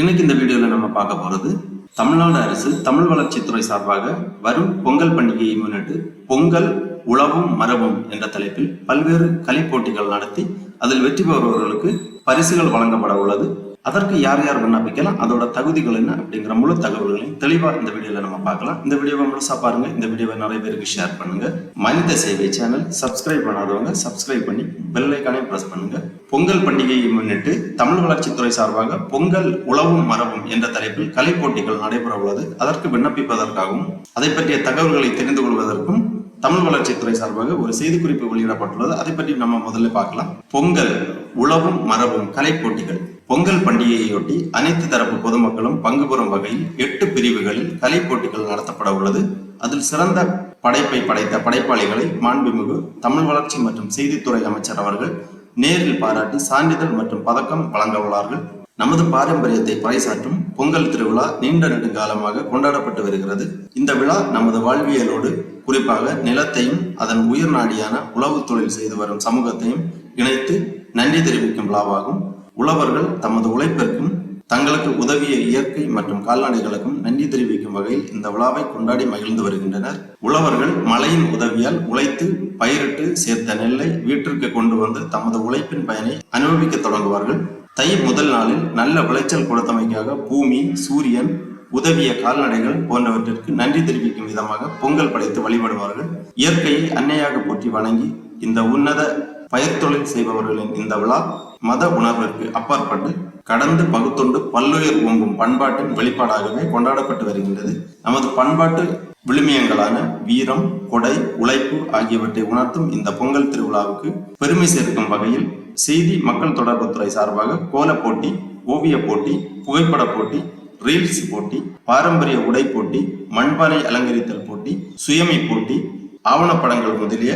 இன்னைக்கு இந்த வீடியோவில் நம்ம பார்க்க போகிறது தமிழ்நாடு அரசு தமிழ் வளர்ச்சித்துறை சார்பாக வரும் பொங்கல் பண்டிகையை முன்னிட்டு பொங்கல் உழவும் மரபும் என்ற தலைப்பில் பல்வேறு கலை போட்டிகள் நடத்தி அதில் வெற்றி பெறுபவர்களுக்கு பரிசுகள் வழங்கப்பட உள்ளது. அதற்கு யார் யார் விண்ணப்பிக்கலாம் அதோட தகுதிகள் என்ன அப்படிங்கிற முழு தகவல்களையும் தெளிவா இந்த வீடியோல நம்ம பார்க்கலாம். இந்த வீடியோவை முழுசா பாருங்க. இந்த வீடியோவை நிறைய பேருக்கு ஷேர் பண்ணுங்க. மனித சேவை சேனல் சப்ஸ்கிரைப் பண்ணாதவங்க சப்ஸ்கிரைப் பண்ணி பெல் ஐக்கானையும் ப்ரெஸ் பண்ணுங்க. பொங்கல் பண்டிகையை முன்னிட்டு தமிழ் வளர்ச்சித்துறை சார்பாக பொங்கல் உழவும் மரபும் என்ற தலைப்பில் கலை போட்டிகள் நடைபெற உள்ளது. அதற்கு விண்ணப்பிப்பதற்காகவும் அதை பற்றிய தகவல்களை தெரிந்து கொள்வதற்கும் தமிழ் வளர்ச்சித்துறை சார்பாக ஒரு செய்திக்குறிப்பு வெளியிடப்பட்டுள்ளது. அதை பற்றி நம்ம முதல்ல பார்க்கலாம். பொங்கல் உழவும் மரபும் கலை போட்டிகள். பொங்கல் பண்டிகையையொட்டி அனைத்து தரப்பு பொதுமக்களும் பங்கு பெறும் வகையில் எட்டு பிரிவுகளில் கலை போட்டிகள் நடத்தப்பட உள்ளது. அதில் சிறந்த படைப்பை படைத்த படைப்பாளிகளை மாண்புமிகு தமிழ் வளர்ச்சி மற்றும் செய்தித்துறை அமைச்சர் அவர்கள் நேரில் பாராட்டி சான்றிதழ் மற்றும் பதக்கம் வழங்க உள்ளார்கள். நமது பாரம்பரியத்தை பறைசாற்றும் பொங்கல் திருவிழா நீண்ட நெடுங்காலமாக கொண்டாடப்பட்டு வருகிறது. இந்த விழா நமது வாழ்வியலோடு குறிப்பாக நிலத்தையும் அதன் உயிர் நாடியான உழவு தொழில் செய்து வரும் சமூகத்தையும் இணைத்து நன்றி தெரிவிக்கும் விழாவாகும். உழவர்கள் தமது உழைப்பிற்கும் தங்களுக்கு உதவிய இயற்கை மற்றும் கால்நடைகளுக்கும் நன்றி தெரிவிக்கும் வகையில் இந்த விழாவை கொண்டாடி மகிழ்ந்து வருகின்றனர். உழவர்கள் மழையின் உதவியால் உழைத்து பயிரிட்டு சேர்த்த நெல்லை வீட்டிற்கு கொண்டு வந்து தமது உழைப்பின் பயனை அனுபவிக்க தொடங்குவார்கள். தை முதல் நாளில் நல்ல விளைச்சல் கொடுத்தமைக்காக பூமி சூரியன் உதவிய கால்நடைகள் போன்றவற்றிற்கு நன்றி தெரிவிக்கும் விதமாக பொங்கல் படைத்து வழிபடுவார்கள். இயற்கையை அன்னையாக போற்றி வணங்கி இந்த உன்னத பயிர் தொழில் செய்பவர்களின் இந்த விழா மத உணர்விற்கு அப்பாற்பட்டு கடந்து பகுத்தொண்டு பல்லுயிர் ஓங்கும் பண்பாட்டின் வெளிப்பாடாகவே கொண்டாடப்பட்டு வருகின்றது. நமது பண்பாட்டு விழுமியங்களான வீரம் கொடை உழைப்பு ஆகியவற்றை உணர்த்தும் இந்த பொங்கல் திருவிழாவுக்கு பெருமை சேர்க்கும் வகையில் செய்தி மக்கள் தொடர்புத்துறை சார்பாக கோல போட்டி ஓவிய போட்டி புகைப்பட போட்டி ரீல்ஸ் போட்டி பாரம்பரிய உடை போட்டி மண்பானை அலங்கரித்தல் போட்டி சுயமை போட்டி ஆவணப்படங்கள் முதலிய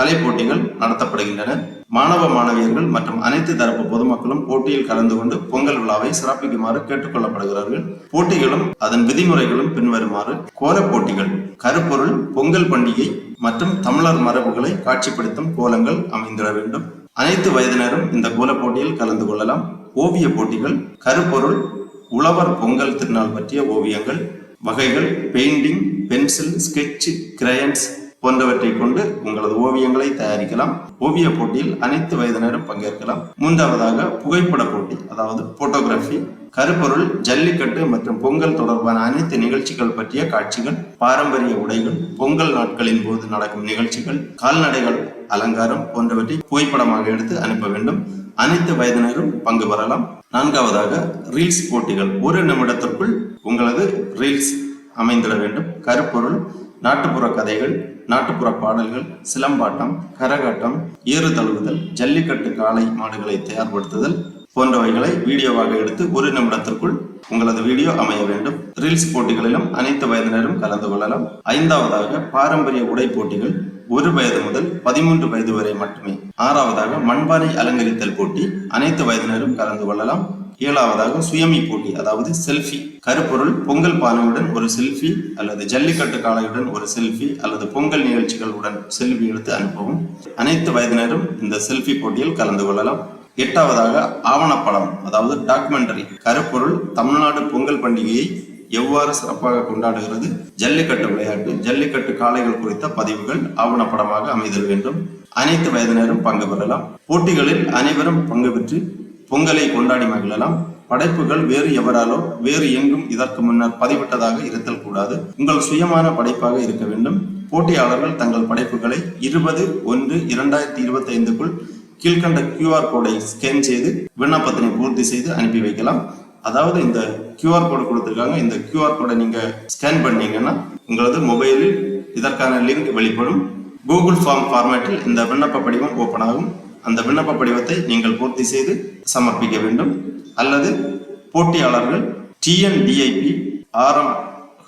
கலை போட்டிகள் நடத்தப்படுகின்றன. மாணவ மாணவியர்கள் மற்றும் அனைத்து தரப்பு பொதுமக்களும் போட்டியில் கலந்து கொண்டு பொங்கல் விழாவை சிறப்பிக்குமாறு கேட்டுக்கொள்ளப்படுகிறார்கள். போட்டிகளும் அதன் விதிமுறைகளும் பின்வருமாறு கோல போட்டிகள் கருப்பொருள் பொங்கல் பண்டிகை மற்றும் தமிழர் மரபுகளை காட்சிப்படுத்தும் கோலங்கள் அமைந்திட வேண்டும். அனைத்து வயதினரும் இந்த கோல போட்டியில் கலந்து கொள்ளலாம். ஓவிய போட்டிகள் கருப்பொருள் உழவர் பொங்கல் திருநாள் பற்றிய ஓவியங்கள் வகைகள் பெயிண்டிங் பென்சில் ஸ்கெட்ச் கிரையன்ஸ் போன்றவற்றை கொண்டு உங்களது ஓவியங்களை தயாரிக்கலாம். ஓவிய போட்டியில் அனைத்து வயதினரும் பங்கேற்கலாம். மூன்றாவதாக புகைப்பட போட்டி அதாவது போட்டோகிராஃபி கருப்பொருள் ஜல்லிக்கட்டு மற்றும் பொங்கல் தொடர்பான அனைத்து நிகழ்ச்சிகள் பற்றிய காட்சிகள் பாரம்பரிய உடைகள் பொங்கல் நாட்களின் போது நடக்கும் நிகழ்ச்சிகள் கால்நடைகள் அலங்காரம் போன்றவற்றை புகைப்படமாக எடுத்து அனுப்ப வேண்டும். அனைத்து வயதினரும் பங்கு பெறலாம். நான்காவதாக ரீல்ஸ் போட்டிகள். ஒரு நிமிடத்திற்குள் உங்களது ரீல்ஸ் அமைந்திட வேண்டும். கருப்பொருள் நாட்டுப்புற கதைகள் நாட்டுப்புற பாடல்கள் சிலம்பாட்டம் கரகாட்டம் ஏறு தழுவுதல் ஜல்லிக்கட்டு காளை மாடுகளை தயார்படுத்துதல் போன்றவைகளை வீடியோவாக எடுத்து ஒரு நிமிடத்திற்குள் உங்களது வீடியோ அமைய வேண்டும். ரீல்ஸ் போட்டிகளிலும் அனைத்து வயதினரும் கலந்து கொள்ளலாம். ஐந்தாவதாக பாரம்பரிய உடை போட்டிகள் ஒரு வயது முதல் பதிமூன்று வயது வரை மட்டுமே. ஆறாவதாக மண்பானை அலங்கரித்தல் போட்டி அனைத்து வயதினரும் கலந்து கொள்ளலாம். ஏழாவதாக சுயமி போட்டி அதாவது செல்ஃபி கருப்பொருள் பொங்கல் பானையுடன் ஒரு செல்ஃபி அல்லது ஜல்லிக்கட்டு காளையுடன் ஒரு செல்ஃபி அல்லது பொங்கல் நிகழ்ச்சிகளுடன் செல்ஃபி எடுத்து அனுப்பவும். அனைத்து வயதினரும் இந்த செல்ஃபி போட்டியில் கலந்து கொள்ளலாம். எட்டாவதாக ஆவணப்படம் அதாவது டாக்குமெண்டரி கருப்பொருள் தமிழ்நாடு பொங்கல் பண்டிகையை எவ்வாறு சிறப்பாக கொண்டாடுகிறது? ஜல்லிக்கட்டு விளையாட்டு ஜல்லிக்கட்டு காளைகள் குறித்த பதிவுகள் ஆவணப்படமாக அமைதல் வேண்டும். அனைத்து வயதினரும் பங்கு பெறலாம். போட்டிகளில் அனைவரும் பங்கு பெற்று பொங்கலை கொண்டாடி மகிழலாம். படைப்புகள் வேறு எவராலோ வேறு எங்கும் இதற்கு முன்னர் பதிவிட்டதாக இருத்தல் கூடாது. உங்கள் சுயமான படைப்பாக இருக்க வேண்டும். போட்டியாளர்கள் தங்கள் படைப்புகளை இருபது ஒன்று இரண்டாயிரத்தி இருபத்தி ஐந்துக்குள் கீழ்கண்ட கியூஆர் கோடை ஸ்கேன் செய்து விண்ணப்பத்தினை பூர்த்தி செய்து அனுப்பி வைக்கலாம். அதாவது இந்த கியூஆர் கோடு கொடுத்துருக்காங்க. இந்த கியூஆர் கோடை நீங்க ஸ்கேன் பண்ணீங்கன்னா உங்களது மொபைலில் இதற்கான லிங்க் வெளிப்படும். கூகுள் ஃபார்ம் ஃபார்மேட்டில் இந்த விண்ணப்ப படிவம் ஓப்பன் ஆகும். அந்த விண்ணப்ப படிவத்தை நீங்கள் பூர்த்தி செய்து சமர்ப்பிக்க வேண்டும். அல்லது போட்டியாளர்கள் TNDIP RM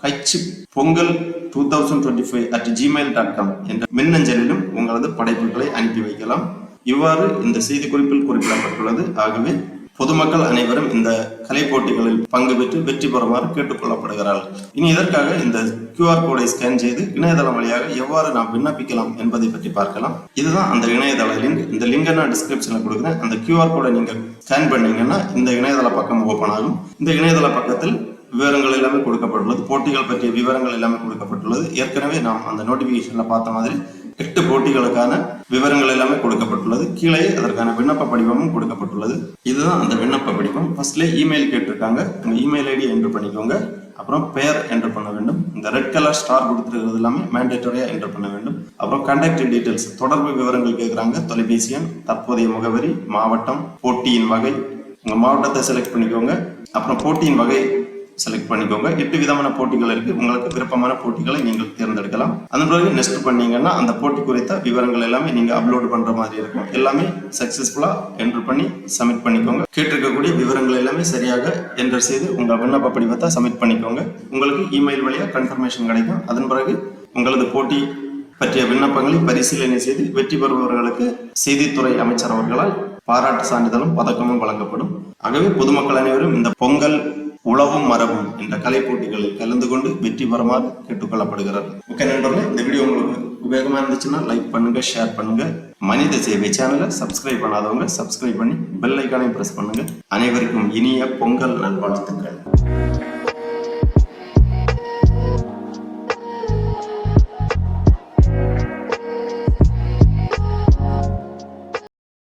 H Pongal two thousand twenty five at Gmail dot com என்ற மின்னஞ்சலிலும் உங்களது படைப்புகளை அனுப்பி வைக்கலாம். இவ்வாறு இந்த செய்திக்குறிப்பில் குறிப்பிடப்பட்டுள்ளது. ஆகவே பொதுமக்கள் அனைவரும் இந்த கலை போட்டிகளில் பங்கு பெற்று வெற்றி பெறுமாறு கேட்டுக்கொள்ளப்படுகிறார்கள். இனி இதற்காக இந்த கியூஆர் கோடை ஸ்கேன் செய்து இணையதளம் வழியாக எவ்வாறு நாம் விண்ணப்பிக்கலாம் என்பதை பற்றி பார்க்கலாம். இதுதான் அந்த இணையதள லிங்க் இந்த லிங்கை நான் டிஸ்கிரிப்ஷன்ல கொடுக்குறேன். அந்த கியூஆர் கோடை நீங்க ஸ்கேன் பண்ணீங்கன்னா இந்த இணையதள பக்கம் ஓபன் ஆகும். இந்த இணையதள பக்கத்தில் விவரங்கள் எல்லாமே கொடுக்கப்பட்டுள்ளது. போட்டிகள் பற்றிய விவரங்கள் எல்லாமே கொடுக்கப்பட்டுள்ளது. ஏற்கனவே நாம் அந்த நோட்டிபிகேஷன்ல பார்த்த மாதிரி எட்டு போட்டிகளுக்கான விவரங்கள் எல்லாமே கொடுக்கப்பட்டுள்ளது. கீழே அதற்கான விண்ணப்ப படிவமும் கொடுக்கப்பட்டுள்ளது. இதுதான் அந்த விண்ணப்ப படிவம். ஃபர்ஸ்ட்ல இமெயில் கேட்டிருக்காங்க. உங்க இமெயில் ஐடி என்ட்ரு பண்ணிக்கோங்க. அப்புறம் பெயர் என்ட்ரு பண்ண வேண்டும். இந்த ரெட் கலர் ஸ்டார் கொடுத்துருக்கிறது எல்லாமே மேண்டேட்டரியா என்டர் பண்ண வேண்டும். அப்புறம் கண்டக்ட் டீடைல்ஸ் தொடர்பு விவரங்கள் கேட்குறாங்க. தொலைபேசி எண் தற்போதைய முகவரி மாவட்டம் போட்டியின் வகை. உங்க மாவட்டத்தை செலக்ட் பண்ணிக்கோங்க. அப்புறம் போட்டியின் வகை செலக்ட் பண்ணிக்கோங்க. எட்டு விதமான போட்டிகள் இருக்கு. உங்களுக்கு விருப்பமான போட்டிகளை நீங்கள் தேர்ந்தெடுக்கலாம். அதன் பிறகு நெக்ஸ்ட் பண்ணீங்கன்னா அந்த போட்டி குறித்த விவரங்கள் எல்லாமே நீங்க அப்லோட் பண்ற மாதிரி இருக்கும். எல்லாமே சக்சஸ்ஃபுல்லா என்ட்ரு பண்ணி சப்மிட் பண்ணிக்கோங்க. கேட்டிருக்கக்கூடிய விவரங்கள் எல்லாமே சரியாக என்டர் செய்து உங்க விண்ணப்ப படிவத்தை சப்மிட் பண்ணிக்கோங்க. உங்களுக்கு இமெயில் வழியா கன்ஃபர்மேஷன் கிடைக்கும். அதன் பிறகு உங்களது போட்டி பற்றிய விண்ணப்பங்களை பரிசீலனை செய்து வெற்றி பெறுபவர்களுக்கு செய்தித்துறை அமைச்சர் அவர்களால் பாராட்டு சான்றிதழும் பதக்கமும் வழங்கப்படும். ஆகவே பொதுமக்கள் அனைவரும் இந்த பொங்கல் உழவும் மரபும் என்ற கலை போட்டிகளில் கலந்து கொண்டு வெற்றி பெறுமாறு கேட்டுக்கொள்ளப்படுகிறார். ஓகே நண்பர்களே இந்த வீடியோ உங்களுக்கு உபயோகமா இருந்துச்சுன்னா லைக் பண்ணுங்க ஷேர் பண்ணுங்க. மனித சேவை சேனலை சப்ஸ்கிரைப் பண்ணாதவங்க சப்ஸ்கிரைப் பண்ணி பெல் ஐக்கானையும் பிரஸ் பண்ணுங்க. அனைவருக்கும் இனிய பொங்கல் நல்வாழ்த்துக்கள்.